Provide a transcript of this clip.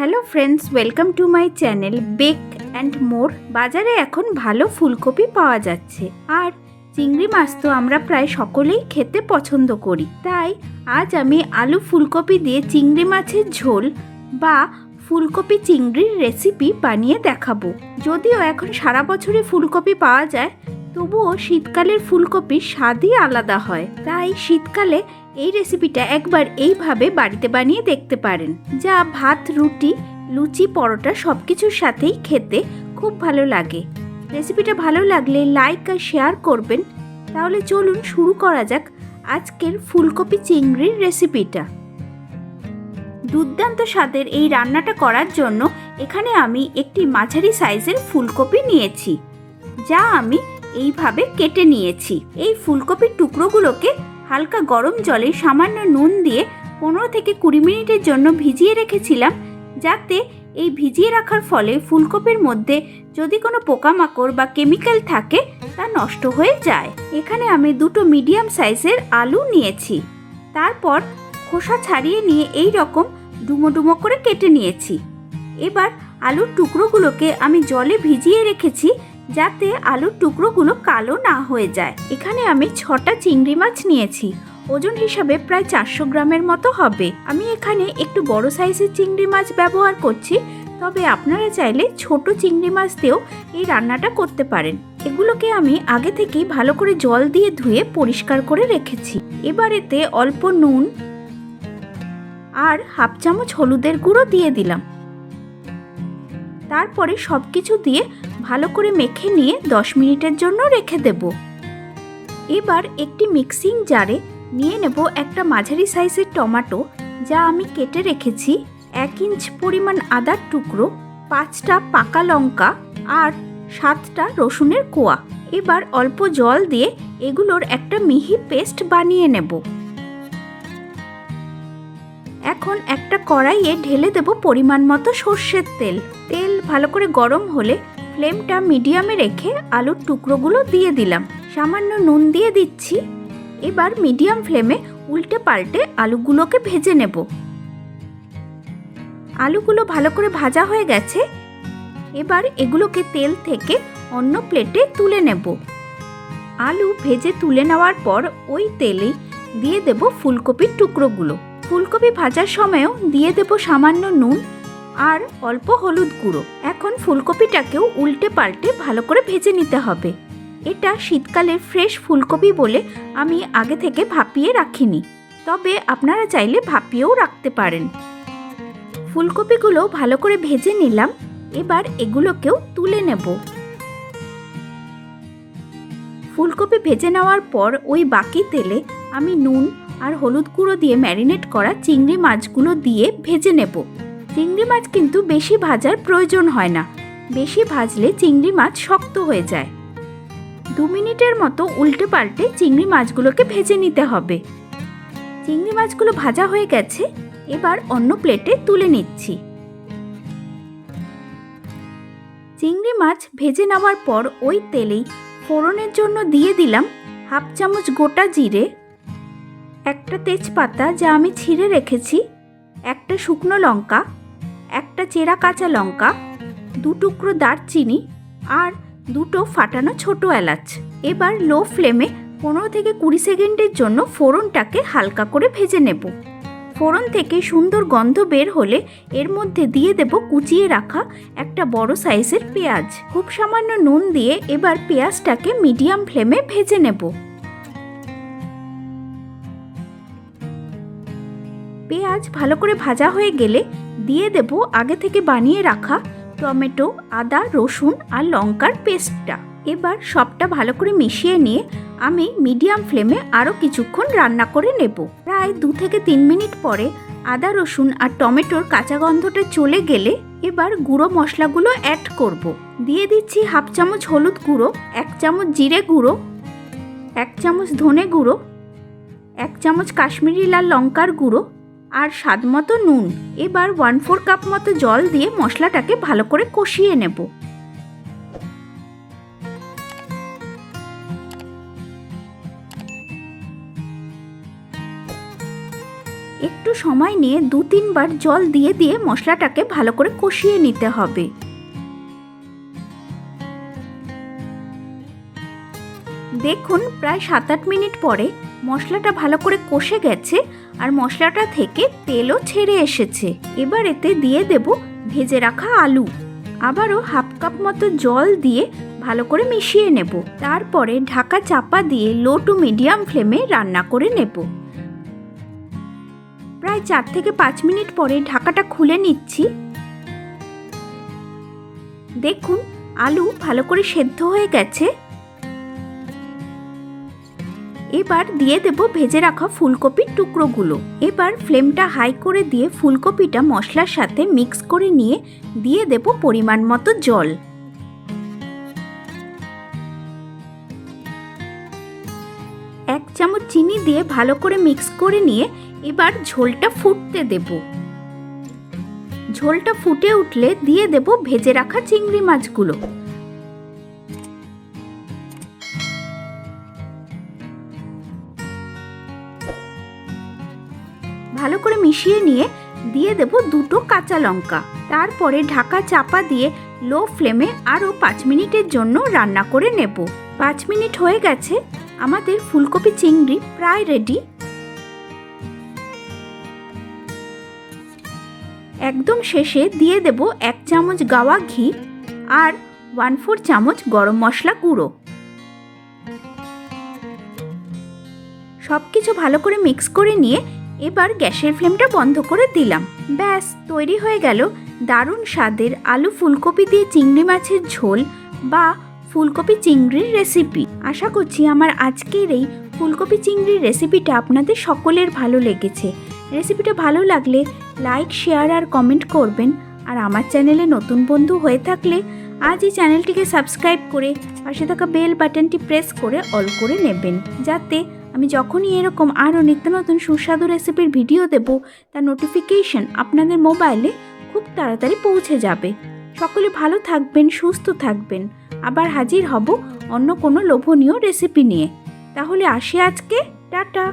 Hello friends, welcome to my channel bake and more. বাজারে এখন ভালো ফুলকপি পাওয়া যাচ্ছে। আর চিংড়ি মাছ তো আমরা প্রায় সকলেই খেতে পছন্দ করি। তাই আজ আমি আলু ফুলকপি দিয়ে চিংড়ি মাছের ঝোল বা ফুলকপি চিংড়ির রেসিপি বানিয়ে দেখাবো। যদিও এখন সারা বছরই ফুলকপি পাওয়া যায়, তবুও শীতকালের ফুলকপির স্বাদই আলাদা হয়। তাই শীতকালে এই রেসিপিটা একবার এইভাবে বাড়িতে বানিয়ে দেখতে পারেন। যা ভাত, রুটি, লুচি, পরোটা সব কিছুর সাথেই খেতে খুব ভালো লাগে। রেসিপিটা ভালো লাগলে লাইক আর শেয়ার করবেন। তাহলে চলুন শুরু করা যাক আজকের ফুলকপি চিংড়ির রেসিপিটা দুর্দান্ত স্বাদের এই রান্নাটা করার জন্য এখানে আমি একটি মাঝারি সাইজের ফুলকপি নিয়েছি। যা আমি এইভাবে কেটে নিয়েছি। এই ফুলকপির টুকরোগুলোকে হালকা গরম জলে সামান্য নুন দিয়ে পনেরো থেকে কুড়ি মিনিটের জন্য ভিজিয়ে রেখেছিলাম, যাতে এই ভিজিয়ে রাখার ফলে ফুলকপির মধ্যে যদি কোনো পোকামাকড় বা কেমিক্যাল থাকে, তা নষ্ট হয়ে যায়। এখানে আমি দুটো মিডিয়াম সাইজের আলু নিয়েছি। তারপর খোসা ছাড়িয়ে নিয়ে এই রকম ডুমো ডুমো করে কেটে নিয়েছি। এবার আলুর টুকরোগুলোকে আমি জলে ভিজিয়ে রেখেছি যাতে আলুর টুকরোগুলো কালো না হয়ে যায়। এখানে আমি ছটা চিংড়ি মাছ নিয়েছি। ওজন হিসাবে প্রায় চারশো গ্রামের মতো হবে। আমি এখানে একটু বড় সাইজের চিংড়ি মাছ ব্যবহার করছি। তবে আপনারা চাইলে ছোট চিংড়ি মাছ দিয়েও এই রান্নাটা করতে পারেন। এগুলোকে আমি আগে থেকেই ভালো করে জল দিয়ে ধুয়ে পরিষ্কার করে রেখেছি। এবার এতে অল্প নুন আর হাফ চামচ হলুদের গুঁড়ো দিয়ে দিলাম। তারপরে সব কিছু দিয়ে ভালো করে মেখে নিয়ে দশ মিনিটের জন্য রেখে দেব। এবার একটি মিক্সিং জারে নিয়ে নেব একটা মাঝারি সাইজের টমেটো, যা আমি কেটে রেখেছি এক ইঞ্চ পরিমাণ আদার টুকরো, পাঁচটা পাকা লঙ্কা আর সাতটা রসুনের কোয়া। এবার অল্প জল দিয়ে এগুলোর একটা মিহি পেস্ট বানিয়ে নেব। এখন একটা কড়াইয়ে ঢেলে দেব পরিমাণ মতো সর্ষের তেল। তেল ভালো করে গরম হলে ফ্লেমটা মিডিয়ামে রেখে আলুর টুকরোগুলো দিয়ে দিলাম। সামান্য নুন দিয়ে দিচ্ছি। এবার মিডিয়াম ফ্লেমে উল্টে পাল্টে আলুগুলোকে ভেজে নেব। আলুগুলো ভালো করে ভাজা হয়ে গেছে। এবার এগুলোকে তেল থেকে অন্য প্লেটে তুলে নেব। আলু ভেজে তুলে নেওয়ার পর ওই তেলেই দিয়ে দেব ফুলকপির টুকরোগুলো। ফুলকপি ভাজার সময়ও দিয়ে দেব সামান্য নুন আর অল্প হলুদ গুঁড়ো। এখন ফুলকপিটাকেও উল্টে পাল্টে ভালো করে ভেজে নিতে হবে। এটা শীতকালের ফ্রেশ ফুলকপি বলে আমি আগে থেকে ভাপিয়ে রাখিনি। তবে আপনারা চাইলে ভাপিয়েও রাখতে পারেন। ফুলকপিগুলো ভালো করে ভেজে নিলাম। এবার এগুলোকেও তুলে নেব। ফুলকপি ভেজে নেওয়ার পর ওই বাকি তেলে আমি নুন আর হলুদ গুঁড়ো দিয়ে ম্যারিনেট করা চিংড়ি মাছগুলো দিয়ে ভেজে নেব। চিংড়ি মাছ কিন্তু বেশি ভাজার প্রয়োজন হয় না। বেশি ভাজলে চিংড়ি মাছ শক্ত হয়ে যায়। দু মিনিটের মতো উল্টে পাল্টে চিংড়ি মাছগুলোকে ভেজে নিতে হবে। চিংড়ি মাছগুলো ভাজা হয়ে গেছে, এবার অন্য প্লেটে তুলে নিচ্ছি। চিংড়ি মাছ ভেজে নেওয়ার পর ওই তেলেই ফোড়নের জন্য দিয়ে দিলাম হাফ চামচ গোটা জিরে একটা তেজপাতা যা আমি ছিঁড়ে রেখেছি, একটা শুকনো লঙ্কা, একটা চেরা কাঁচা লঙ্কা, দু টুকরো দারচিনি আর দুটো ফাটানো ছোট এলাচ। এবার লো ফ্লেমে পনেরো থেকে কুড়ি সেকেন্ডের জন্য ফোড়নটাকে হালকা করে ভেজে নেব। ফোড়ন থেকে সুন্দর গন্ধ বের হলে এর মধ্যে দিয়ে দেব কুচিয়ে রাখা একটা বড় সাইজের পেঁয়াজ। খুব সামান্য নুন দিয়ে এবার পেঁয়াজটাকে মিডিয়াম ফ্লেমে ভেজে নেব। পেঁয়াজ ভালো করে ভাজা হয়ে গেলে দিয়ে দেব আগে থেকে বানিয়ে রাখা টমেটো, আদা, রসুন আর লঙ্কার পেস্টটা এবার সবটা ভালো করে মিশিয়ে নিয়ে আমি মিডিয়াম ফ্লেমে আরও কিছুক্ষণ রান্না করে নেব প্রায় দু থেকে তিন মিনিট পরে আদা, রসুন আর টমেটোর কাঁচা গন্ধটা চলে গেলে এবার গুঁড়ো মশলাগুলো অ্যাড করব। দিয়ে দিচ্ছি হাফ চামচ হলুদ গুঁড়ো, এক চামচ জিরে গুঁড়ো, এক চামচ ধনে গুঁড়ো, এক চামচ কাশ্মীরি লাল লঙ্কার গুঁড়ো আর স্বাদ মতো নুন। এবার ওয়ান ফোর কাপ মতো জল দিয়ে মশলাটাকে ভালো করে কষিয়ে নেব। একটু সময় নিয়ে দু তিনবার জল দিয়ে দিয়ে মশলাটাকে ভালো করে কষিয়ে নিতে হবে। দেখুন, প্রায় সাত আট মিনিট পরে মশলাটা ভালো করে কষে গেছে আর মশলাটা থেকে তেলও ছেড়ে এসেছে। এবার এতে দিয়ে দেব ভেজে রাখা আলু। আবারও হাফ কাপ মতো জল দিয়ে ভালো করে মিশিয়ে নেব। তারপরে ঢাকা চাপা দিয়ে লো টু মিডিয়াম ফ্লেমে রান্না করে নেব। প্রায় চার থেকে পাঁচ মিনিট পরে ঢাকাটা খুলে নিচ্ছি। দেখুন, আলু ভালো করে সেদ্ধ হয়ে গেছে। এবার দিয়ে দেব ভেজে রাখা ফুলকপির টুকরোগুলো। এবার ফ্লেমটা হাই করে দিয়ে ফুলকপিটা মশলার সাথে মিক্স করে নিয়ে দিয়ে দেব পরিমাণ মতো জল। এক চামচ চিনি দিয়ে ভালো করে মিক্স করে নিয়ে এবার ঝোলটা ফুটতে দেব। ঝোলটা ফুটে উঠলে দিয়ে দেব ভেজে রাখা চিংড়ি মাছগুলো। ভালো করে মিশিয়ে নিয়ে দিয়ে দেব দুটো কাঁচা লঙ্কা। তারপরে ঢাকা চাপা দিয়ে লো ফ্লেমে আরও পাঁচ মিনিটের জন্য রান্না করে নেব। পাঁচ মিনিট হয়ে গেছে, আমাদের ফুলকপি চিংড়ি প্রায় রেডি একদম শেষে দিয়ে দেব এক চামচ গাওয়া ঘি আর ওয়ান ফোর চামচ গরম মশলা গুঁড়ো। সব কিছু ভালো করে মিক্স করে নিয়ে এবার গ্যাসের ফ্লেমটা বন্ধ করে দিলাম। ব্যাস, তৈরি হয়ে গেল দারুণ স্বাদের আলু ফুলকপি দিয়ে চিংড়ি মাছের ঝোল বা ফুলকপি চিংড়ির রেসিপি। আশা করছি আমার আজকের এই ফুলকপি চিংড়ির রেসিপিটা আপনাদের সকলের ভালো লেগেছে। রেসিপিটা ভালো লাগলে লাইক, শেয়ার আর কমেন্ট করবেন। আর আমার চ্যানেলে নতুন বন্ধু হয়ে থাকলে আজ এই চ্যানেলটিকে সাবস্ক্রাইব করে পাশে থাকা বেল বাটনটি প্রেস করে অল করে নেবেন, যাতে আমি যখনই এরকম আরও নিত্য নতুন সুস্বাদু রেসিপির ভিডিও দেব, তার নোটিফিকেশন আপনাদের মোবাইলে খুব তাড়াতাড়ি পৌঁছে যাবে। সকলে ভালো থাকবেন, সুস্থ থাকবেন। আবার হাজির হব অন্য কোনো লোভনীয় রেসিপি নিয়ে। তাহলে আসি আজকে। টাটা।